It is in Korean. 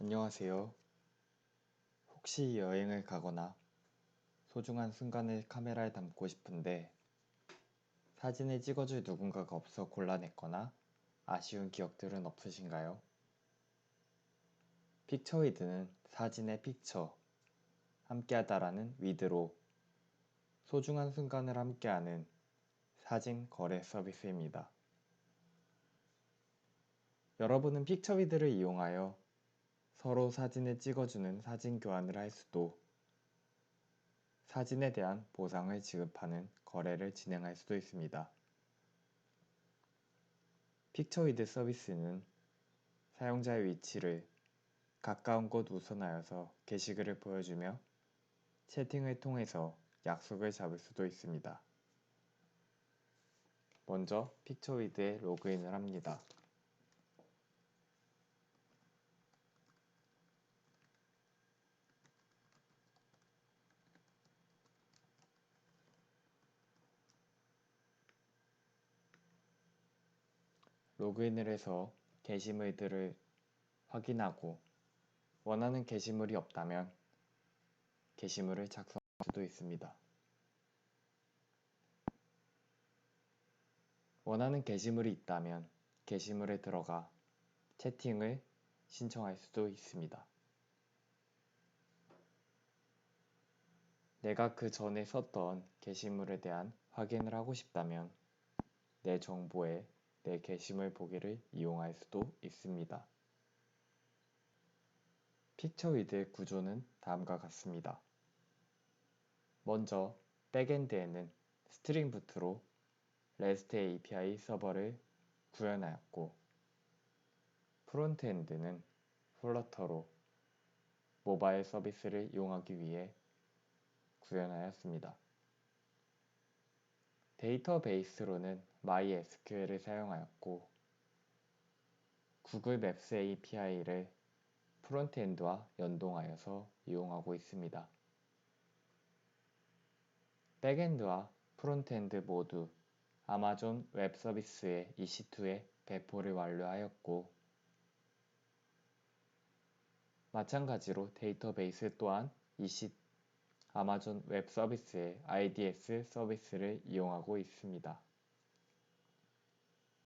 안녕하세요. 혹시 여행을 가거나 소중한 순간을 카메라에 담고 싶은데 사진을 찍어줄 누군가가 없어 곤란했거나 아쉬운 기억들은 없으신가요? 픽처위드는 사진의 픽처, 함께하다라는 위드로 소중한 순간을 함께하는 사진 거래 서비스입니다. 여러분은 픽처위드를 이용하여 서로 사진을 찍어주는 사진 교환을 할 수도 사진에 대한 보상을 지급하는 거래를 진행할 수도 있습니다. 픽처위드 서비스는 사용자의 위치를 가까운 곳 우선하여서 게시글을 보여주며 채팅을 통해서 약속을 잡을 수도 있습니다. 먼저 픽처위드에 로그인을 합니다. 로그인을 해서 게시물들을 확인하고 원하는 게시물이 없다면 게시물을 작성할 수도 있습니다. 원하는 게시물이 있다면 게시물에 들어가 채팅을 신청할 수도 있습니다. 내가 그 전에 썼던 게시물에 대한 확인을 하고 싶다면 내 정보에 내 게시물 보기를 이용할 수도 있습니다. 픽처위드의 구조는 다음과 같습니다. 먼저 백엔드에는 스트링부트로 REST API 서버를 구현하였고 프론트엔드는 플러터로 모바일 서비스를 이용하기 위해 구현하였습니다. 데이터베이스로는 MySQL을 사용하였고 구글 맵스 API를 프론트엔드와 연동하여서 이용하고 있습니다. 백엔드와 프론트엔드 모두 아마존 웹 서비스의 EC2에 배포를 완료하였고 마찬가지로 데이터베이스 또한 EC 아마존 웹 서비스의 IDS 서비스를 이용하고 있습니다.